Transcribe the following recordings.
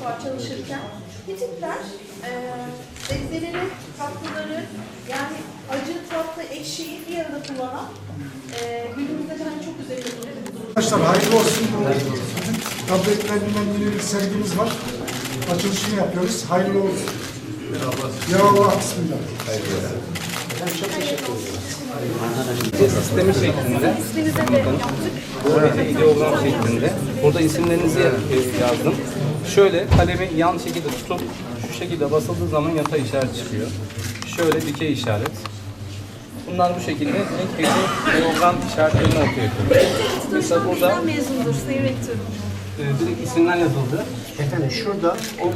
mutfağı çalışırken bitikler e, sebzeleri, tatlıları yani acı, tatlı, ekşiyi bir arada kullanan e, günümüzde de hani çok üzerinde duruyor bir. Arkadaşlar hayırlı olsun. Bütün tabletlerinden yeni bir sergimiz var. Açılışını yapıyoruz. Hayırlı olsun. Ya Allah bismillah. sistemi şeklinde burada ideogram şeklinde burada isimlerinizi e, yazdım. Şöyle kalemi yan şekilde tutup şu şekilde basıldığı zaman yatay işaret çıkıyor. Şöyle dikey işaret. Bunlar bu şekilde ilk bir ideogram işaretlerini ortaya koyuyor. Mesela burada mezundur Sayın Rektörüm. e, direkt isimler yazıldı. Efendim şurada O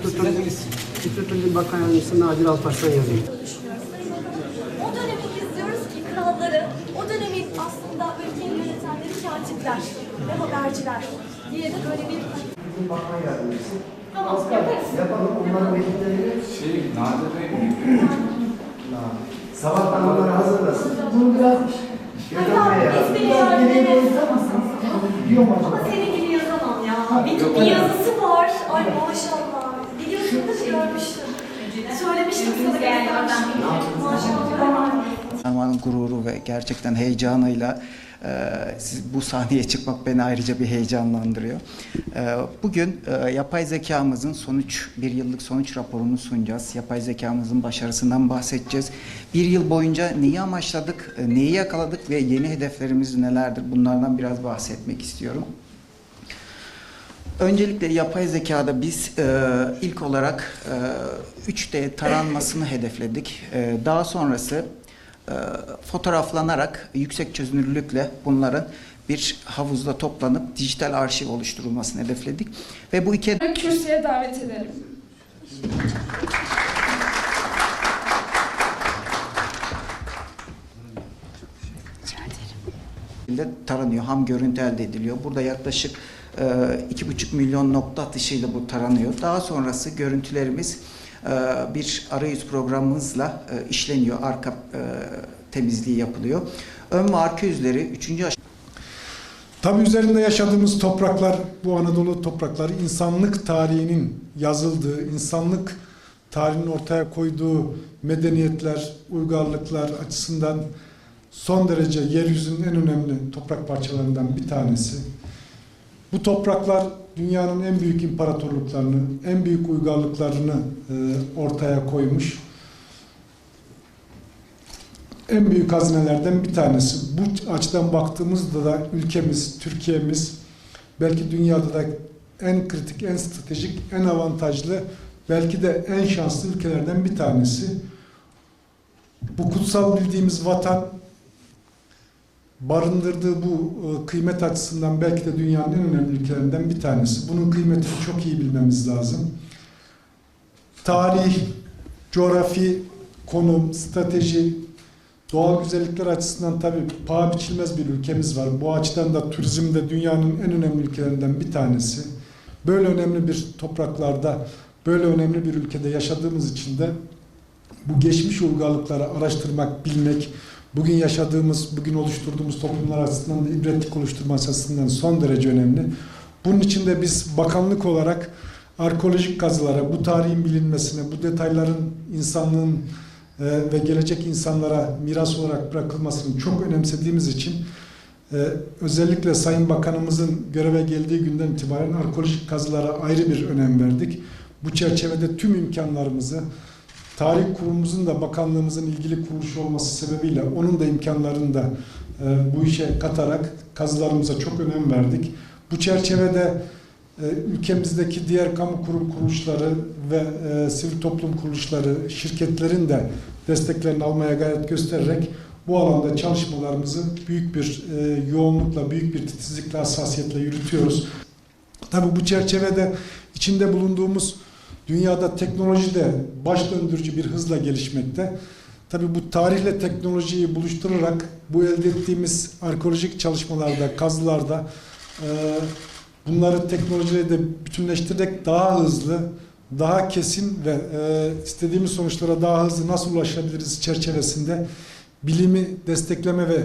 Kültür Bakan Yardımcısı Nadir Alparslan yazıyor. O dönemi biz diyoruz ki kralları, o dönemin aslında ülkeyi yönetenleri katipler ve haberciler diye de böyle bir... Turizm Bakan Yardımcısı. Tamam, yaparız. Yapalım onların ekiplerini Şey, Nadir Bey sabahtan onları hazırlasın. İsmini yardım Gidiyor mu acaba? Ama senin gibi yazamam ya. Bir, bir yazısı var. Ay maşallah. Biliyorsun da görmüştüm. Söylemiştim sana göstermiştim. Maşallah. Armağan'ın gururu ve gerçekten heyecanıyla e, bu sahneye çıkmak beni ayrıca bir heyecanlandırıyor. E, bugün e, yapay zekamızın sonuç, bir yıllık sonuç raporunu sunacağız. Yapay zekamızın başarısından bahsedeceğiz. Bir yıl boyunca neyi amaçladık, neyi yakaladık ve yeni hedeflerimiz nelerdir bunlardan biraz bahsetmek istiyorum. Öncelikle yapay zekada biz e, ilk olarak e, 3D taranmasını hedefledik. E, daha sonrası e, fotoğraflanarak yüksek çözünürlükle bunların bir havuzda toplanıp dijital arşiv oluşturulmasını hedefledik. Ve bu iki Kürsüye davet ederim. şekilde taranıyor. Ham görüntü elde ediliyor. Burada yaklaşık iki buçuk milyon nokta atışıyla bu taranıyor. Daha sonrası görüntülerimiz e, bir arayüz programımızla e, işleniyor. Arka e, temizliği yapılıyor. Ön ve arka yüzleri üçüncü aşama Tabi üzerinde yaşadığımız topraklar, bu Anadolu toprakları insanlık tarihinin yazıldığı, insanlık tarihinin ortaya koyduğu medeniyetler, uygarlıklar açısından son derece yeryüzünün en önemli toprak parçalarından bir tanesi. Bu topraklar dünyanın en büyük imparatorluklarını, en büyük uygarlıklarını e, ortaya koymuş. En büyük hazinelerden bir tanesi. Bu açıdan baktığımızda da ülkemiz, Türkiye'miz belki dünyada da en kritik, en stratejik, en avantajlı, belki de en şanslı ülkelerden bir tanesi. Bu kutsal bildiğimiz vatan barındırdığı bu e, kıymet açısından belki de dünyanın en önemli ülkelerinden bir tanesi. Bunun kıymetini çok iyi bilmemiz lazım. Tarih, coğrafi, konum, strateji, doğal güzellikler açısından tabii paha biçilmez bir ülkemiz var. Bu açıdan da turizmde dünyanın en önemli ülkelerinden bir tanesi. Böyle önemli bir topraklarda, böyle önemli bir ülkede yaşadığımız için de bu geçmiş uygarlıkları araştırmak, bilmek, bugün yaşadığımız, bugün oluşturduğumuz toplumlar açısından da ibretlik oluşturması açısından son derece önemli. Bunun için de biz bakanlık olarak arkeolojik kazılara, bu tarihin bilinmesine, bu detayların insanlığın e, ve gelecek insanlara miras olarak bırakılmasını çok önemsediğimiz için e, özellikle Sayın Bakanımızın göreve geldiği günden itibaren arkeolojik kazılara ayrı bir önem verdik. Bu çerçevede tüm imkanlarımızı Tarih kurumumuzun da bakanlığımızın ilgili kuruluş olması sebebiyle onun da imkanlarını da e, bu işe katarak kazılarımıza çok önem verdik. Bu çerçevede e, ülkemizdeki diğer kamu kurum kuruluşları ve e, sivil toplum kuruluşları, şirketlerin de desteklerini almaya gayret göstererek bu alanda çalışmalarımızı büyük bir e, yoğunlukla, büyük bir titizlikle, hassasiyetle yürütüyoruz. Tabii bu çerçevede içinde bulunduğumuz dünyada teknoloji de baş döndürücü bir hızla gelişmekte. Tabii bu tarihle teknolojiyi buluşturarak bu elde ettiğimiz arkeolojik çalışmalarda, kazılarda e, bunları teknolojiyle de bütünleştirerek daha hızlı, daha kesin ve e, istediğimiz sonuçlara daha hızlı nasıl ulaşabiliriz çerçevesinde bilimi destekleme ve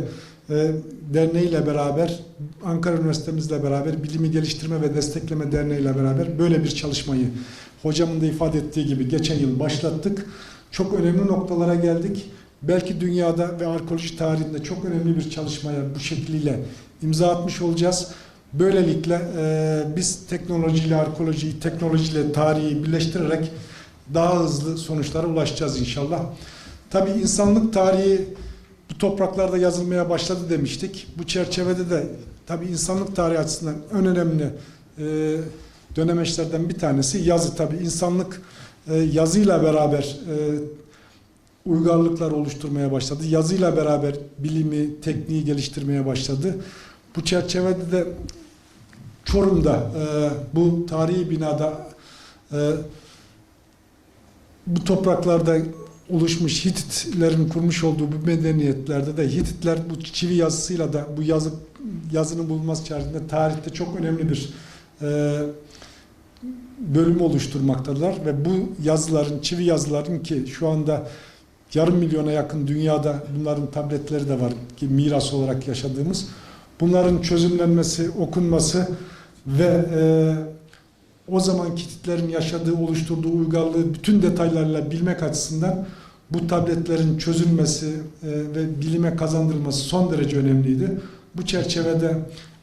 derneğiyle beraber Ankara Üniversitemizle beraber bilimi geliştirme ve destekleme derneğiyle beraber böyle bir çalışmayı hocamın da ifade ettiği gibi geçen yıl başlattık. Çok önemli noktalara geldik. Belki dünyada ve arkeoloji tarihinde çok önemli bir çalışmaya bu şekliyle imza atmış olacağız. Böylelikle e, biz teknolojiyle arkeolojiyi, teknolojiyle tarihi birleştirerek daha hızlı sonuçlara ulaşacağız inşallah. Tabii insanlık tarihi bu topraklarda yazılmaya başladı demiştik. Bu çerçevede de tabii insanlık tarihi açısından en önemli e, dönemeçlerden bir tanesi yazı. Tabii insanlık e, yazıyla beraber e, uygarlıklar oluşturmaya başladı. Yazıyla beraber bilimi, tekniği geliştirmeye başladı. Bu çerçevede de Çorum'da e, bu tarihi binada e, bu topraklarda oluşmuş Hititlerin kurmuş olduğu bu medeniyetlerde de Hititler bu çivi yazısıyla da bu yazı yazının bulunması içerisinde tarihte çok önemli bir e, bölümü oluşturmaktalar ve bu yazıların, çivi yazıların ki şu anda yarım milyona yakın dünyada bunların tabletleri de var ki miras olarak yaşadığımız. Bunların çözümlenmesi, okunması ve e, o zaman Hititlerin yaşadığı, oluşturduğu uygarlığı bütün detaylarıyla bilmek açısından bu tabletlerin çözülmesi e, ve bilime kazandırılması son derece önemliydi. Bu çerçevede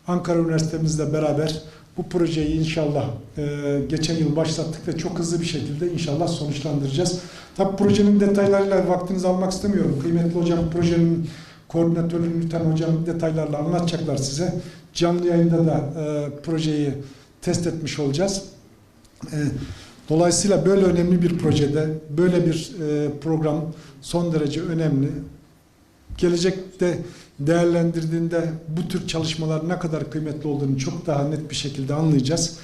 Ankara Üniversitemizle beraber bu projeyi inşallah e, geçen yıl başlattık ve çok hızlı bir şekilde inşallah sonuçlandıracağız. Tabi projenin detaylarıyla vaktinizi almak istemiyorum. Kıymetli hocam projenin koordinatörü Nüten hocam detaylarla anlatacaklar size. Canlı yayında da e, projeyi test etmiş olacağız. E, Dolayısıyla böyle önemli bir projede, böyle bir e, program son derece önemli. Gelecekte değerlendirdiğinde bu tür çalışmalar ne kadar kıymetli olduğunu çok daha net bir şekilde anlayacağız.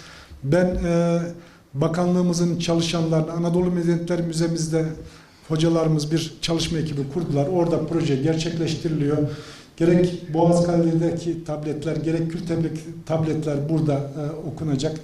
Ben e, bakanlığımızın çalışanlarını Anadolu Medeniyetleri Müzemizde hocalarımız bir çalışma ekibi kurdular. Orada proje gerçekleştiriliyor. Gerek Boğazkale'deki tabletler, gerek Kültebek tabletler burada e, okunacak.